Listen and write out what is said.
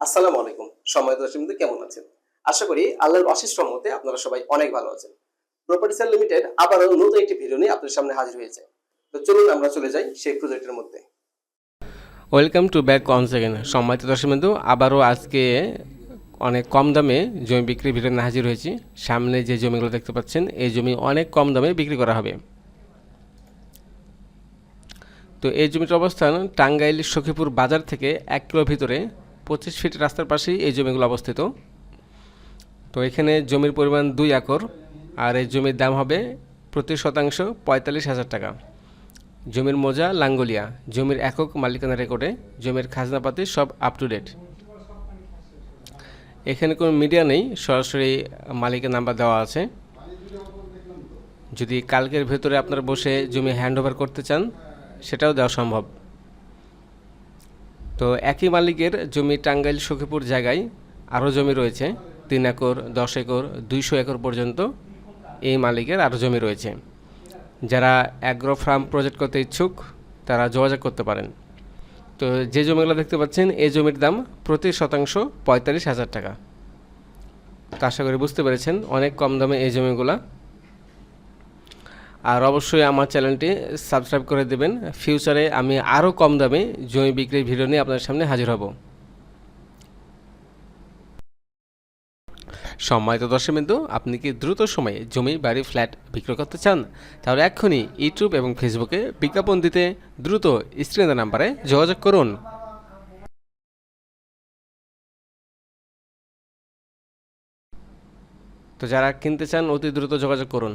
আসসালামু আলাইকুম। সময় দর্শকবৃন্দ কেমন আছেন? আশা করি আল্লাহর অশেষ রহমতে আপনারা সবাই অনেক ভালো আছেন। প্রপার্টিসার লিমিটেড আবারও নতুন একটি ভিডিও নিয়ে আপনাদের সামনে হাজির হয়েছে। তো চলুন আমরা চলে যাই সেই প্রজেক্টের মধ্যে। Welcome to back one second সম্মানিত দর্শক বিন্দু আবারও আজকে অনেক কম দামে জমি বিক্রি ভিডিও নিয়ে হাজির হয়েছি। সামনে যে জমিগুলো দেখতে পাচ্ছেন, এই জমি অনেক কম দামে বিক্রি করা হবে। তো এই জমিটার অবস্থান টাঙ্গাইল সখীপুর বাজার থেকে এক কিলো ভিতরে। পঁচিশ ফিট রাস্তার পাশেই এই জমিগুলো অবস্থিত। তো এখানে জমির পরিমাণ দুই একর, আর এই জমির দাম হবে প্রতি শতাংশ পঁয়তাল্লিশ হাজার টাকা। জমির মোজা লাঙ্গলিয়া, জমির একক মালিকানা রেকর্ডে জমির খাজনাপাতি সব আপ টু ডেট এখানে কোনো মিডিয়া নেই, সরাসরি মালিকের নাম্বার দেওয়া আছে। যদি কালকের ভেতরে আপনারা বসে জমি হ্যান্ড করতে চান, সেটাও দেওয়া সম্ভব। তো একই মালিকের জমি টাঙ্গাইল সখীপুর জায়গায় আরও জমি রয়েছে, তিন একর, দশ একর, দুইশো একর পর্যন্ত এই মালিকের আরও জমি রয়েছে। যারা অ্যাগ্রো ফার্ম প্রজেক্ট করতে ইচ্ছুক, তারা যোগাযোগ করতে পারেন। তো যে জমিগুলো দেখতে পাচ্ছেন, এই জমির দাম প্রতি শতাংশ পঁয়তাল্লিশ হাজার টাকা। তো আশা করি বুঝতে পেরেছেন, অনেক কম দামে এই জমিগুলা আর অবশ্যই আমার চ্যানেলটি সাবস্ক্রাইব করে দেবেন। ফিউচারে আমি আরও কম দামে জমি বিক্রির ভিডিও নিয়ে আপনার সামনে হাজির হব। সম্মানিত দর্শক বিন্দু আপনি কি দ্রুত সময়ে জমি, বাড়ি, ফ্ল্যাট বিক্রয় করতে চান? তাহলে এক্ষুনি ইউটিউব এবং ফেসবুকে বিজ্ঞাপন দিতে দ্রুত স্ক্রিনের নাম্বারে যোগাযোগ করুন। তো যারা কিনতে চান, অতি দ্রুত যোগাযোগ করুন।